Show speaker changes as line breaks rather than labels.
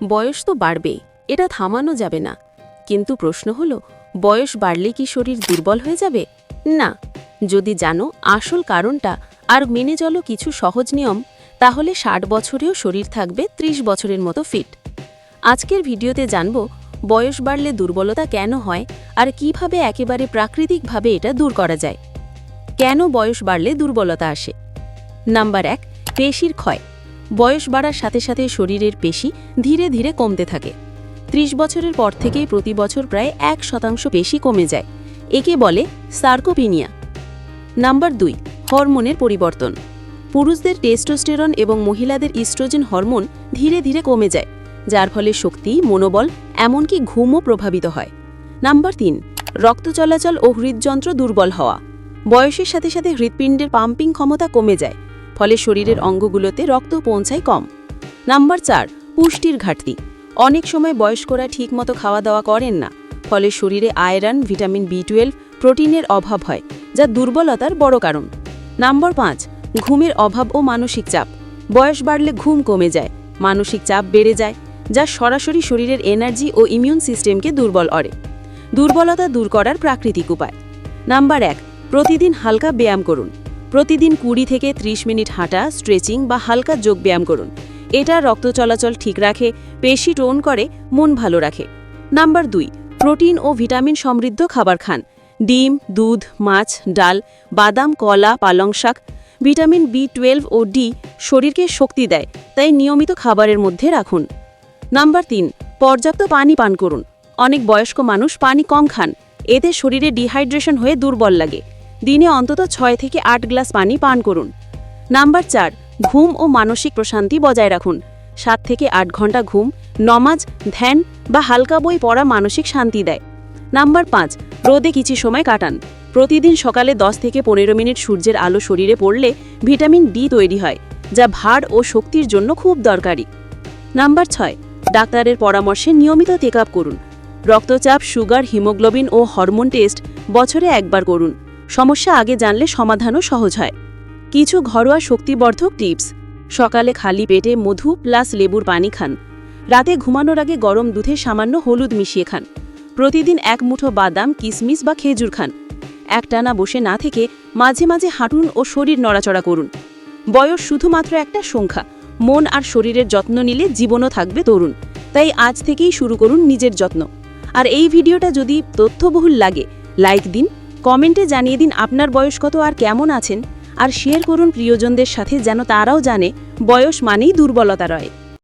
বয়স তো বাড়বেই, এটা থামানো যাবে না। কিন্তু প্রশ্ন হলো, বয়স বাড়লে কি শরীর দুর্বল হয়ে যাবে? না। যদি জানো আসল কারণটা আর মেনে চলো কিছু সহজ নিয়ম, তাহলে ষাট বছরেও শরীর থাকবে ৩০ বছরের মতো ফিট আজকের ভিডিওতে জানব, বয়স বাড়লে দুর্বলতা কেন হয় আর কীভাবে একেবারে প্রাকৃতিকভাবে এটা দূর করা যায়। কেন বয়স বাড়লে দুর্বলতা আসে? নাম্বার এক, পেশির ক্ষয়। বয়স বাড়ার সাথে সাথে শরীরের পেশি ধীরে ধীরে কমতে থাকে। ত্রিশ বছরের পর থেকেই প্রতি বছর প্রায় এক শতাংশ পেশি কমে যায়। একে বলে সার্কোপিনিয়া। নাম্বার দুই, হরমোনের পরিবর্তন। পুরুষদের টেস্টোস্টেরন এবং মহিলাদের ইস্ট্রোজেন হরমোন ধীরে ধীরে কমে যায়, যার ফলে শক্তি, মনোবল, এমনকি ঘুমও প্রভাবিত হয়। নাম্বার তিন রক্ত চলাচল ও হৃদযন্ত্র দুর্বল হওয়া। বয়সের সাথে সাথে হৃৎপিণ্ডের পাম্পিং ক্ষমতা কমে যায় ফলে শরীরের অঙ্গগুলোতে রক্ত পৌঁছায় কম। নাম্বার চার, পুষ্টির ঘাটতি। অনেক সময় বয়স্করা ঠিকমতো খাওয়া দাওয়া করেন না, ফলে শরীরে আয়রন, ভিটামিন বি টুয়েলভ, প্রোটিনের অভাব হয়, যা দুর্বলতার বড় কারণ। নাম্বার পাঁচ, ঘুমের অভাব ও মানসিক চাপ। বয়স বাড়লে ঘুম কমে যায়, মানসিক চাপ বেড়ে যায়, যা সরাসরি শরীরের এনার্জি ও ইমিউন সিস্টেমকে দুর্বল করে। দুর্বলতা দূর করার প্রাকৃতিক উপায়। নাম্বার এক, প্রতিদিন হালকা ব্যায়াম করুন। প্রতিদিন কুড়ি থেকে ৩০ মিনিট হাঁটা, স্ট্রেচিং বা হালকা যোগ ব্যায়াম করুন। এটা রক্ত চলাচল ঠিক রাখে পেশি টোন করে, মন ভালো রাখে। নাম্বার দুই, প্রোটিন ও ভিটামিন সমৃদ্ধ খাবার খান। ডিম, দুধ, মাছ, ডাল, বাদাম, কলা, পালং শাক, ভিটামিন বি টুয়েলভ ও ডি শরীরকে শক্তি দেয়, তাই নিয়মিত খাবারের মধ্যে রাখুন। নাম্বার তিন, পর্যাপ্ত পানি পান করুন। অনেক বয়স্ক মানুষ পানি কম খান। এতে শরীরে ডিহাইড্রেশন হয়ে দুর্বল লাগে। দিনে অন্তত ছয় থেকে আট গ্লাস পানি পান করুন। নাম্বার চার, ঘুম ও মানসিক প্রশান্তি বজায় রাখুন। সাত থেকে আট ঘণ্টা ঘুম, নমাজ, ধ্যান বা হালকা বই পড়া মানসিক শান্তি দেয়। নাম্বার পাঁচ, রোদে কিছু সময় কাটান। প্রতিদিন সকালে দশ থেকে পনেরো মিনিট সূর্যের আলো শরীরে পড়লে ভিটামিন ডি তৈরি হয়, যা ভার ও শক্তির জন্য খুব দরকারি। নাম্বার ছয়, ডাক্তারের পরামর্শে নিয়মিত চেক করুন। রক্তচাপ, সুগার, হিমোগ্লোবিন ও হরমোন টেস্ট বছরে একবার করুন। সমস্যা আগে জানলে সমাধানও সহজ হয়। কিছু ঘরোয়া শক্তিবর্ধক টিপস। সকালে খালি পেটে মধু প্লাস লেবুর পানি খান। রাতে ঘুমানোর আগে গরম দুধে সামান্য হলুদ মিশিয়ে খান। প্রতিদিন এক মুঠো বাদাম কিশমিশ বা খেজুর খান। একটানা বসে না থেকে মাঝে মাঝে হাঁটুন ও শরীর নড়াচড়া করুন। বয়স শুধুমাত্র একটা সংখ্যা। মন আর শরীরের যত্ন নিলে জীবনও থাকবে তরুণ। তাই আজ থেকেই শুরু করুন নিজের যত্ন। আর এই ভিডিওটা যদি তথ্যবহুল লাগে, লাইক দিন কমেন্টে জানিয়ে দিন আপনার বয়স কত আর কেমন আছেন, আর শেয়ার করুন প্রিয়জনদের সাথে যেন তারাও জানে বয়স মানেই দুর্বলতা রয়।